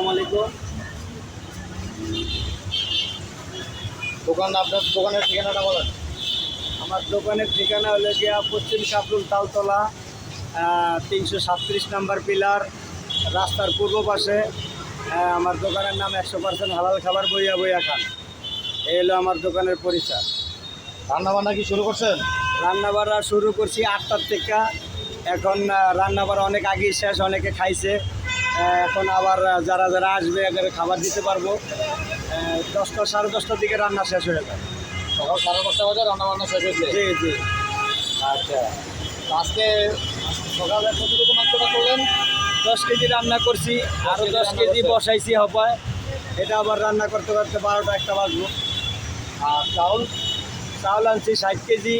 আসসালামু আলাইকুম। দোকান আপনার দোকানের ঠিকানাটা বলেন। আমার দোকানের ঠিকানা হলো গিয়া পশ্চিম সাপরুল তালতলা তিনশো সাতত্রিশ নাম্বার পিলার রাস্তার পূর্ব পাশে আমার দোকানের নাম একশো পার্সেন্ট হালাল খাবার বইয়া বইয়া খান। এই হলো আমার দোকানের পরিচয়। রান্না বান্না কি শুরু করছেন? রান্না বাড়া শুরু করছি আটটার থেকে। এখন রান্না বাড়া অনেক আগেই শেষ অনেকে খাইছে। এখন আবার যারা যারা আসবে একেবারে খাবার দিতে পারব। দশটা সাড়ে দশটার দিকে রান্না শেষ হয়ে যাবে। সকাল সাড়ে দশটা বাজে রান্না বান্না শেষ হয়েছে? জি জি। আচ্ছা। আজকে সকালে কতটুকু মাত্রটা করলেন? দশ কেজি রান্না করছি আরও দশ কেজি বসাইছি হপায়। এটা আবার রান্না করতে করতে বারোটা একটা বাজবো। আর চাউল? চাউল আনছি ষাট কেজি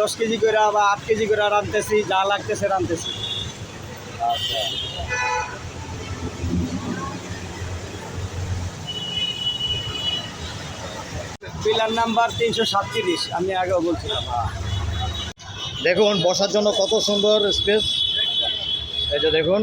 দশ কেজি করে বা আট কেজি করে রাঁধতেছি যা লাগতেছে রাঁধতেছি। পিলার নাম্বার তিনশো সাতত্রিশ, আমি আগেও বলছিলাম। দেখুন, বসার জন্য কত সুন্দর স্পেস। যে দেখুন।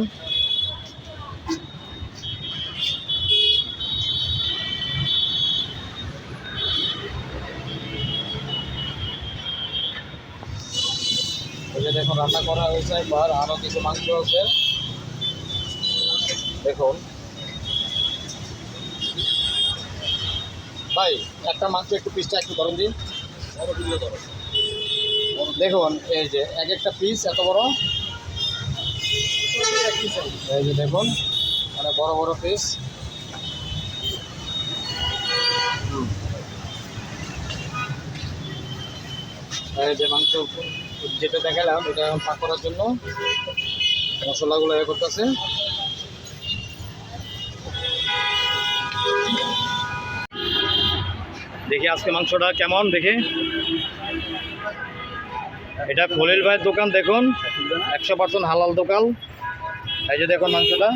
দেখুন রান্না করা হয়েছে একবার আরও কিছু মাংস আছে। দেখুন। ভাই, একটা মাংস একটু পিসটা একটু গরম দিন। দেখুন, এই যে, এক একটা পিস এত বড়। এই যে দেখুন মানে বড় বড় পিস এই যে মাংস যেটা দেখালাম, এটা এখন পাক করার জন্য। মশলাগুলো এ করতেছে। দেখি আজকে মাংসটা কেমন, দেখি। এটা খলিল ভাইয়ের দোকান, দেখুন। একশো পার্সেন্ট হালাল দোকান। এই যে দেখুন মাংসটা।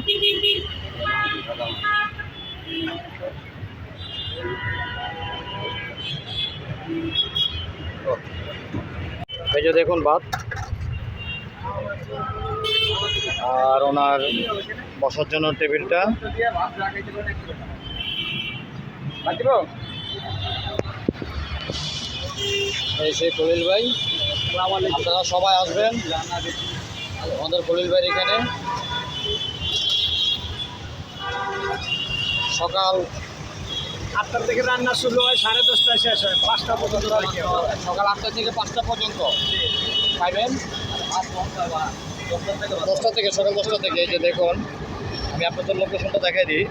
এই যে দেখুন ভাত আর ওনার বসার জন্য টেবিলটা। এই সেই খলিল ভাই। আপনারা সবাই আসবেন। আমাদের খলিল ভাই এখানে। সকাল আটটার থেকে রান্না শুরু হয়, সাড়ে দশটায় শেষ হয়, পাঁচটা পর্যন্ত সকাল আটটা থেকে পাঁচটা পর্যন্ত। পাইবেন দশটা থেকে, সকাল দশটা থেকে, এই যে দেখুন, আমি আপনাদের লোকেশনটা দেখাই দিই।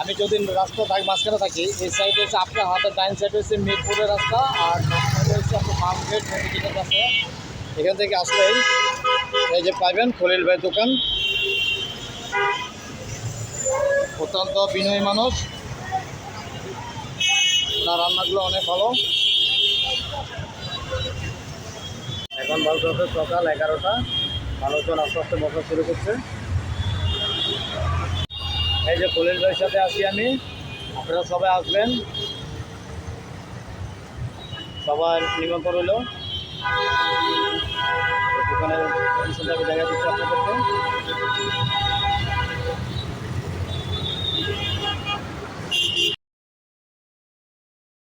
আমি যদি রাস্তা থাকি মাঝখানে থাকি, এই সাইডে হচ্ছে আপনার হাতের ডাইন সাইডে হচ্ছে মিরপুরের রাস্তা, আর হচ্ছে আপনার ফার্ম গেট মেডিকেলের এখান থেকে আসলেই এই যে পাইবেন খলিল ভাই দোকান। অত্যন্ত বিনয়ী মানুষ। ওনার রান্নাগুলো অনেক ভালো। এখন বলতে হচ্ছে সকাল এগারোটা। মানুষজন আস্তে আস্তে বসা শুরু করছে। এই যে খলিল ভাইয়ের সাথে আছি আমি। আপনারা সবাই আসবেন। সবার নিমন্ত্রণ কন্ডিশনটা আমি দেখা দিচ্ছি আপনাদেরকে।